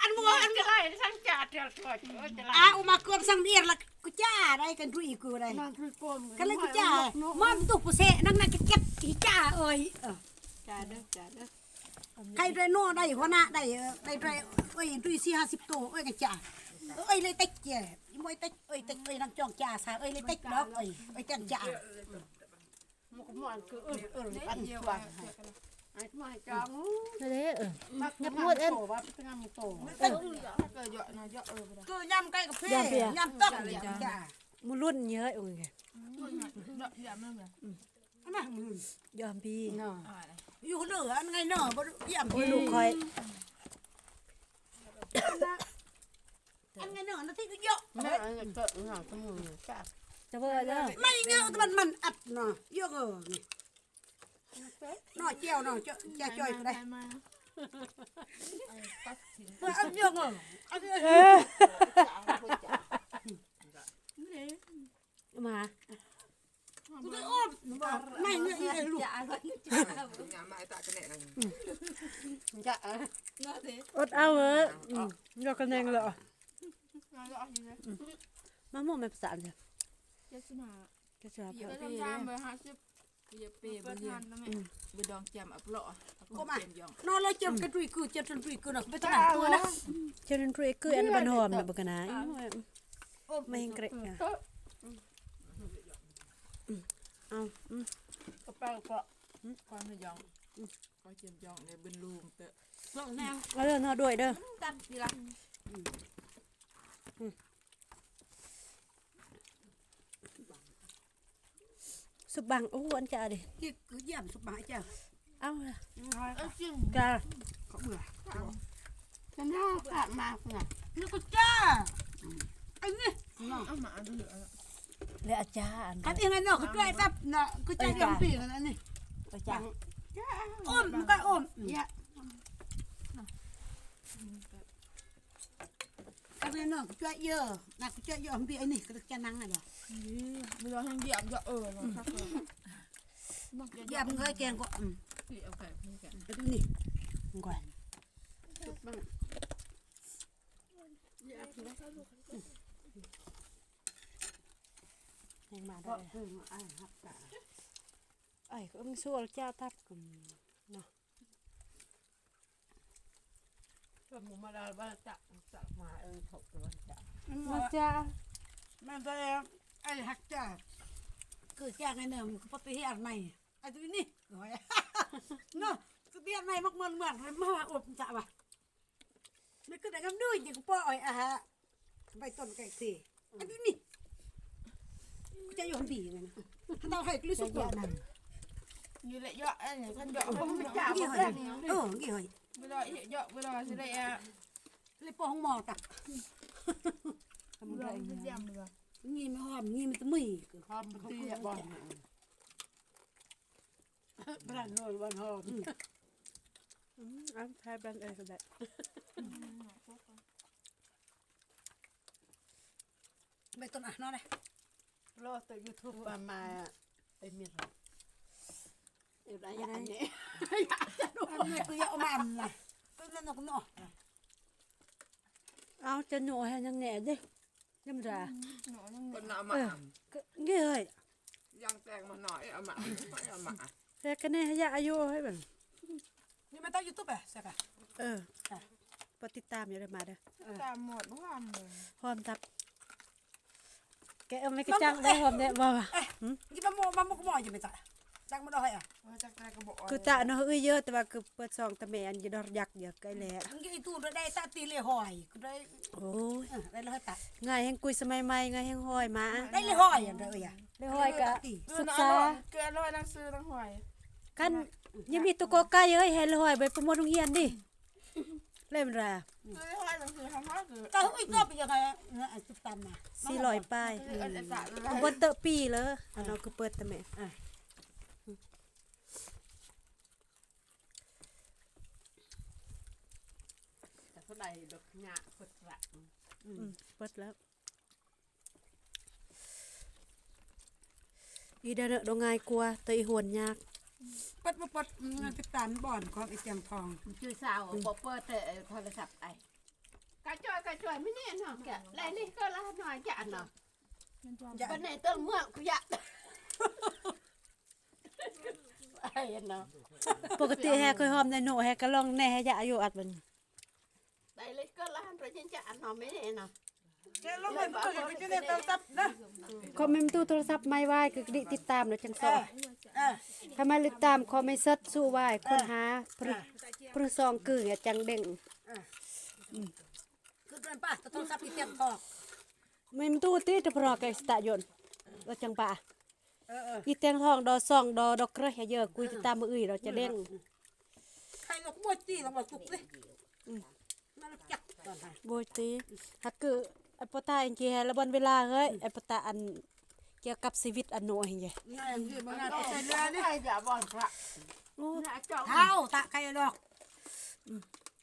อันมัวอันจะไล่ทั้งจ่าเดียวถอยจะไล่อาอุมาเกือบสังเอียดละกูจ้าได้กันทุอีกูได้นั่นคือโกนกันเลยกูจ้ามาตุปุเสนั่งนั่งเก็บอีจ้าเอ้ยเออจ่าเด้อจ่าเด้อใครได้โน่ได้หัวหน้าได้ได้ได้เอ้ยดุยสี่ห้าสิบตัวเอ้ยกันจ้าเอ้ยเลยเต็กเจ้ยมวยเต็กเอ้ยเต็กเอ้ยนั่งจ้องจ้าซาเอ้ยเลยเต็กดอกเอ้ยเอ้ยจันจ้ามันก็มันคือเออเอออันเดียวกัน ไอ้มาจังนั่นแหละเออยับมดเอ็นว่าเป็นงามโตเกิดเยอะนะเยอะเออคือยำไก่กับเพ่ยำต้มจ้ามูรุ่นเยอะโอ้ยเยอะเยอะมากเลยอันนั้นมึงยอมพี่เนาะอยู่เหนืออันไงเนาะบ่เยี่ยมโอ้ยลูกคอยอันไงเนาะนาทีก็เยอะแม่เกิดหน่อยสมุนจ้าจะเบอร์เด้อไม่เงี้ยมันมันอัดเนาะเยอะเออ นี่เนาะเจียวเนาะเจ้าจะจ่อยก็ได้อันเยอะเอออันเยอะเออมากูได้อ้อมไม่เงี้ยไอ้ลูกจะอดเอาเอออืมยกกันแนงเลยอะเราจะเอาอยู่เลยมาหม่ไม่ภาษาเลยเจ็ดสิบห้าก็จะเดี๋ยวจะจามไปห้าสิบอย่าเปย์บ่เรียนไปดองแจมอับเลาะเอาเปยองนอนแล้วเจ็บกันดุยกูเจ็บจนดุยกูนะไม่ต้องตัวนะเจริญทรีคืออันบันหอมนะบักกันะไม่เห็นเกรดอะเอาอืมกระเป๋าเปาความยองก็เจียมยองในบึนลูมเตะแนวเอาเด้อเนาะด้วยเด้อตัดทีละ สุบังโอ้อันจะดิที่กูเยี่ยมสุบหายเจ้าเอาละเออจริงกาเขาเบื่อฉัน น่าขาดมากเลยนี่กูจ้าอันนี้เนาะเอามาดูเหรอะอาจารย์อันนี้ไงเนาะกูจ้าซับเนาะกูจ้ายำปีกันอันนี้อาจารย์อ้อมมันก็อ้อมเนี่ยอันนี้เนาะกูจ้าเยอะนะกูจ้ายำปีอันนี้กูจะนั่งอะไรมีเราให้เหยียบเยอะเออเราทักเลยำเงยแกงก็อืมที่เอาไข่พี่แกันอันนี้ก่อนยังมาก็ได้คืออ่าครับจ้าไอ้ก็มึงสู้เจ้าทับกุมก็มุมาดาบ้านจับจับมาเออถกตัวจับมาจ้ามันจะไอ้หักจ้าคือจ้างไงเนี่ยมันก็ไปเฮียใหม่ไอ้ตัวนี้หน่อยเนาะก็เฮียใหม่มากมันเหมือนมาอบจ้าป่ะนี่ก็ได้กำด้วยอย่างกูป้อยอะฮะใบต้นไก่สีอันนี้นี่จะอยู่บีเลยนะถ้าเราให้กลุสุกก่อนนั่น อยู่เลยเยอะเอ้ยท่านเยอะผมไม่จับกี่เวหอลายเออกี่หอย เวลาเยอะเวลาสิได้อะเลยปองหมอตักเวลาจะยำเลยงี้ไม่หอมงี้มันจะมึยหอมตีอะบอลพระนอนวันหอมอ้าวทายแบรนด์เอ้ก็ได้ใบต้นอะนอนเลยรอแตัวยูทูบมามาไอ้เมียเรา เดี๋ยวได้ยังไงเนี่ยอันนี้คือเอามาอันนะต้นนั่นก็เนาะเอาจะหนูให้ยังแหน่ดิยังดาหนูยังก็น่ามาก็เงี้ยเฮ้ยยังแตงมาหน่อยเอามาเอามาแต่กันแน่ให้ยาอายุให้บันนี่มันต้องยูทูบอะใช่ป่ะเออปฏิดตามอย่าได้มาเด้อตามหมดทุกวันเลยหอมตับ แกเอาไม่กระจังได้หอมได้บ่วะยี่มะม่วงมะม่วงก็มออยู่ไม่จ้ะ จังมันได้อะว่าจะกลายกระบอกคือตาเนาะเอ้ยเยอะแต่ว่าคือเปิดซองตะแมนอย่าดอกยักเดี๋ยวใกล้แล้วมึงยี่ตู้ได้ตาตีเลยหอยกูได้โอ้ยได้เลยตัดง่ายแห่งกุยสมัยใหม่ง่ายแห่งหอยมาได้เลยหอยอย่างเดียวอะได้หอยกะศึศึกกษาษาเกลือร้อยนังซื้อทั้งหอยกันยังมีตุกกไก่เอ้ยให้หอยไปโปรโมทโรงเรียนดิเล่มราซื้อหอยนังซื้อทั้งหอยคือก็อุ้ยก็เป็นยังไงเนี่ยจุดตันมา400ป้ายคืออันจะเลยเอาบ่เตอะปีเลยอันนั้นคือเปิดตะแม่แต่ ท่าไหร่ดอกหญ้าฝดละอืมเปิดแล้ว อีเด้อเด้อดอกง่ายกว่าแต่อีหวนยากปัดปัดปัดงานติดตามบ่อนของไอ้เจียงทองช่วยสาวบอกเปิดแต่โทรศัพท์ไอ้กระจอยกระจอยไม่แน่นอนแกแล้วนี่ก็ละหน่อยจะเนาะอย่าวันไหนต้นเมื่อกูอยากไอ้เนาะปกติแฮเคยหอมในโหนแฮก็ลองแหน่แฮอย่าอายุอัดมันได้ เลยก็ละหันไปจังจะเนาะไม่แน่เนาะแกลงไปเปิดไปจะได้โทรศัพท์นะคอมเมนต์ตู้โทรศัพท์ไม่ไหวก็ดิติดตามแล้วจังซอเออถ้ามาติดตามคอมเมนต์เซิร์ชสู้ไหวคนหาพรึพรึซองกึ่งอะจังเด้งคือเป็นป้าโทรศัพท์ไอ้เจียงทองไม่มตู้ติดพรอกสตะยนเราจังปะเออเอออีเตียงทองดอซองดอดอกกระแฮเยอะกุยติดตามมืออื่นเราจะเด้งใครเรา ขโมยตีเรามาสุกเลยนั่นจักตอนไหนโบยตีฮักคือไอ้ปตาอันเกียแล้วบนเวลาเฮ้ยไอ้ปตาอันเกี่ยวกับชีวิตอันโนเฮงไงงานยืมงานก็ใส่ใส่เรืเรืออนี่นี่อย่าบ่อนพระโอ้น่าจอกเท้าตะไก่ดอก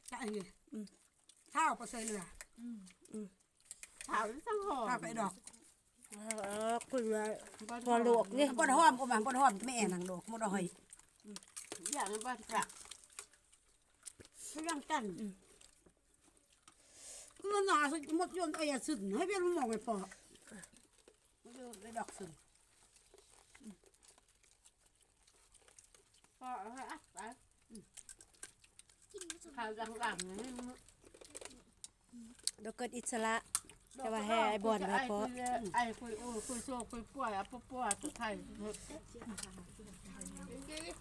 จะไงเท้าไปใส่เรือถามสังหอเท้าไก่ดอกเออคุยว่าพอลูกนี่บนหอมกูมาบนหอมแม่นางดอกบนหอยอย่างบ่อนพระเขายังกัน ก็น่าสุดหมดยนต์ไอ้สุดให้เป็นมองไปปอมันจะได้ดอกสุดก็ให้อัดไปข่าวดังๆนี่เดี๋ยวเกิดอิสระจะว่าแห่ไอ้บอลไปเพราะ ไอ้คุยอู้คุยโซ่คุยป่วยอะป่วยตัวไทย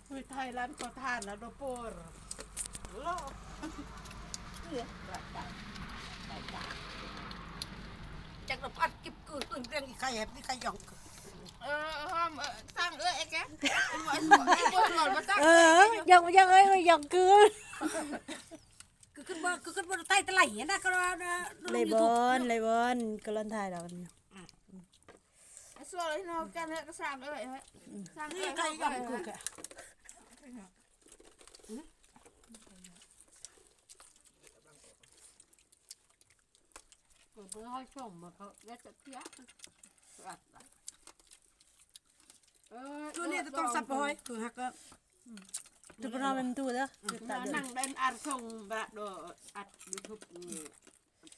คุยไทยร้านก็ทานแล้วโดปรโลกจักร พัดกิบกือตื่นเรื่องอีไข่แหบนี่ไข่หยองเออหอมสร้างเอ้ยไอ้แกไอ้หมอนไอ้หมอนหลอดมาตั้งเออยังยังเอ้ยยังกือคือขึ้นบ่คือขึ้นบ่ใต้ตะไหลนะก็เลยบอลเลยบอลก็ลันถ่ายเรากันส่วนไอ้นอกกันเนี่ยก็สร้างเอ้ยสร้างนี่เอ้ยไข่หยอง คือแกกูเพิ่งให้ชมมาเขาแล้วจะเพี้ยเออคือนี่จะต้องสับหอยคือฮักก็จุดประนอมเป็นตู้เด้อจุดตาเดินั่นงเล่นอัดชงแบบโดอัดยูทูบนี่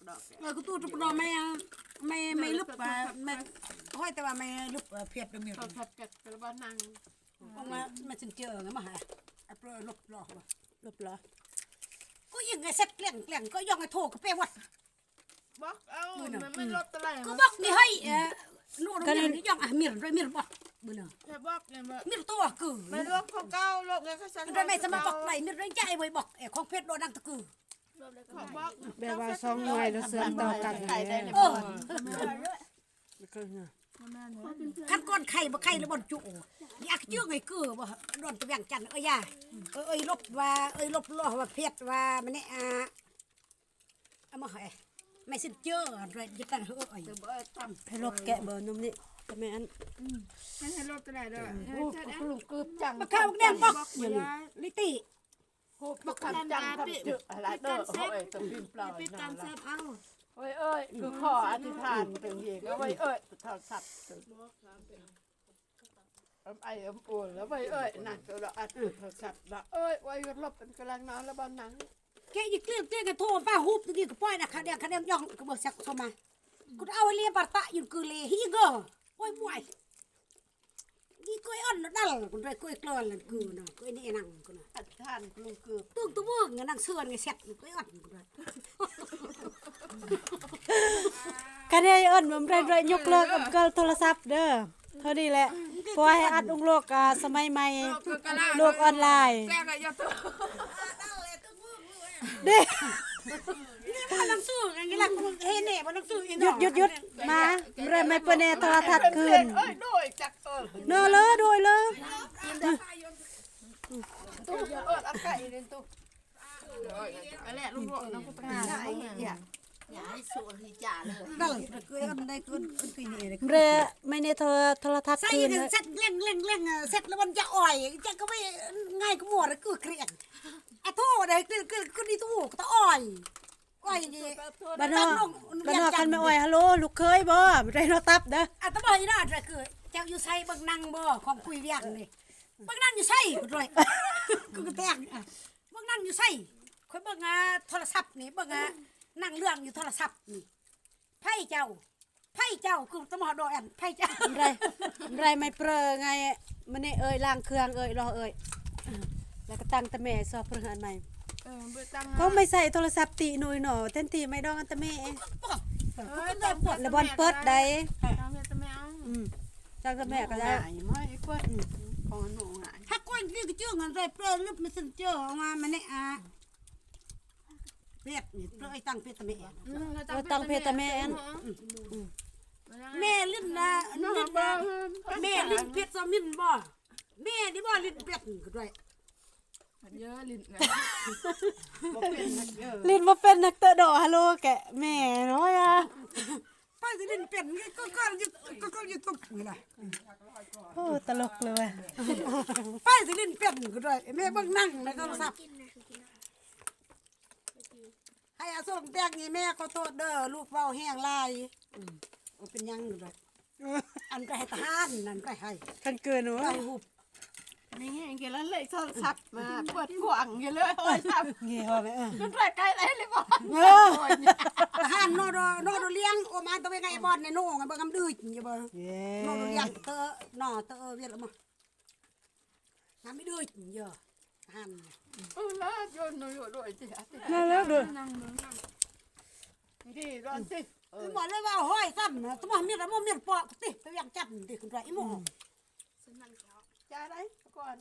ดอกเออกูตู้ตุปนอไม่ไม่ไม่ลุบไม่ห้อยแต่ว่าไม่ลุบเพียบเดียวเขาทับกัดกระบานั่งออกมามาจึงเจอไงมาหาอัปลุบหลอกลบเหรอก็ยังไงเซ็ตเกลี่ยงเกลี่ยงก็ย่องไอ้โถก็เป้วัด บล็อกเอามันไม่ลดอะไรก็บอกนี่ให้เออนู่นนี่ย่องอะมีรด้วยมีรบอกมือเนาะแค่บล็อกเนี่ยมันมีรตัวคือไม่ลบของเก่าลบเลยก็สั่งด้วยไม่สมบอกไหลมีรด้วยใจไว้บอกเออของเพชรโดนดังตะคือของบล็อกแบบว่าสองหน่วยแล้วเสื่อมต่อกันไข่ได้เลยโอ้ขั้นก้อนไข่บ่ไข่แล้วบ่จุอยากจื้อไงคือบ่โดนตัวอย่างจันเอ้ยยาเอ้ยลบว่าเอ้ยลบล้อว่าเพชรว่ามันนี่อะเอามาให้ ไม่สิ้นเจออะไรยึดตั้งเอ้ยเออทำให้ลบแกะเบอร์นมนี่แต่แม่อันไม่ให้ลบอะไรด้วยโอ้ลุงกึบจังมาเข้าแดงบอกลิติโอ้บักขันจังทำจุอะไรเด้อโอ้ยต้องพิมพ์ปล่อยปิดนั่กานรละเซฟเอาโอ้ยเอ้ยคือขออธิษฐานเป็นเองเอาไว้เอ้ยโทรศัพท์อมไออมอุ่นแล้วไว้เอ้ยนั่นก็เราอัดโทรศัพท์ละเอ้ยไว้ลบเป็นกำลังนอนแล้วบ้านหนัง แกอีกเรื่องเรื่องกันโทรป้าฮูบตะกี้ก็ป้อยนะคะแดงคะแนนย่องก็บ่สักโทรมากูเอาเลียบาตะอยู่คือเลฮีเกอโอ้ยบ่อยนี่ก้อยอ่อนนั่นกูได้ก้อยกลอนนั่นคือนะก้อยนี่นั่งกูนะอธิษฐานลุงกึบตึ้งตัวมึงนั่งเสื่อนไงเสร็จก้อยอ่อนกูนะกันให้เอิ้นมันเรื่อยๆยกเลิกอับเกิลโทรศัพท์เด้อเท่านี้แหละเพราะให้อัดองโลกอ่าสมัยใหม่โลกออนไลน์ เด้นี่มันนั่งซื่อกันนี่ล่ะกูเฮ็ดเนี่ยมันนั่งซื่ออีหยุดหยุดหยุดมาเริ่มไม่เปิดแน่โทรทัศน์คืนเอ้ยโดยจักเออเนอะเลยโดยเลยตู้เออเอาไก่เล่นตู้อะไรลุงหลวงน้องกูไปหาไอ้เนี่ยอย่าให้สูนที่จ่าเลยนั่นก้อยอ่อนได้ก้อยคือนี่เลยเรไม่ในโทรโทรทัศน์ใส่คืนเนี่เลยยเสร็จเล่งเล่งเล่งเสร็จแล้วมันจะอ่อยจะก็ไม่ง่ายก็หมดคือเกลียน อะโทษเลยคือคือคือนี่ตู้ก็ตะอ่อยอ่อยนี่บ้านนอกบ้านนอกกันไม่อ่อยฮัลโหลลูกเคยบ่ไม่ได้โนตับเด้ออะตะบอยน่าจะคือเจ้าอยู่ไซเบิ่งนั่งบ่ของคุยเวียงนี่เบิ่งนั่งอยู่ใส่กูด้วยกูก็แตกอะเบิ่งนั่งอยู่ใส่ค่อยเบิ่งอะโทรศัพท์นี่เบิ่งอะนั่งเรื่องอยู่โทรศัพท์นี่ไพ่เจ้าไพ่เจ้าคือตำรวจโดนไพ่เจ้าไรไรไม่เปรอไงมันนี่เอ้ยล้างเครื่องเอ้ยรอเอ้ย แล้วก็ตั้งตะแม่ซอเปรออันใหม่เออเบื่อตังก็ไม่ใส่โทรศัพท์ตีหนุ่ยหนอเต้นตีไม่ดองอันตะแม่เออตังแล้วบอลเปิดได้ตังเมียตะแมวอืมจังตะแม่ก็ได้ไม่กว่าของหนูหายถ้าก้อยนี่ก็เชื่อเงินไรเปลือยลึกมันเซนเจอร์ออกมามันเนี่ยอะเรียกนี่เปลือยตั้งเพชรตะเมะเออตั้งเพจตะแม่อันแม่ลิ้นนะลิ้นนะแม่ลิ้นเพชรซอมินบ่แม่นี่บ่ลิ้นเป็ดก็ด้วย เยอะลิ้นไงบอกเป็นนักเยอะลินมาเป็นนักเตะดอกฮัลโหลแกะแม่น้อยอะไปสิลิ้นเป็ดนี่ก็ก็อยู่ก็ก็อยู่ตุ๊บนี่ล่ะโอ้ตลกเลยว่ะไปสิลิ้นเป็ดก็ด้วยแม่เบิ่งนั่งในโทรศัพท์ให้อาส่งแตกนี่แม่ขอโทษเด้อลูกเว้าแห้งลายอืมเอาเป็นหยังอยู่ด้วยอันก็ให้ทหารนั่นก็ให้ คันเกินหนูไปหุบ นี่ไงเกล้เลยโทรศัพท์มาเปิดกว้างเกล้โทรศัพท์เงี้ยว่าไหมเออมันไปไกลเลยเลยบ่เออทหารโนโดโนโดเลี้ยงโอมาตัวไงบอลในโน่ไงบ่กำดื้ออย่าบ่เย้โนโดเลี้ยงเตอหน่อเตอเวียดละมั้งน้ำไม่ดื้อเยอะทหารเออแล้วโยนหนูอยู่ด้วยสินั่นแล้วดูดีรอนสิเออหมอเลยว่าห้อยซ้ำนะตัวมีดละมั้งมีดปอกติไปยังจับติคุณไรอีหมอจะอะไร ก่อน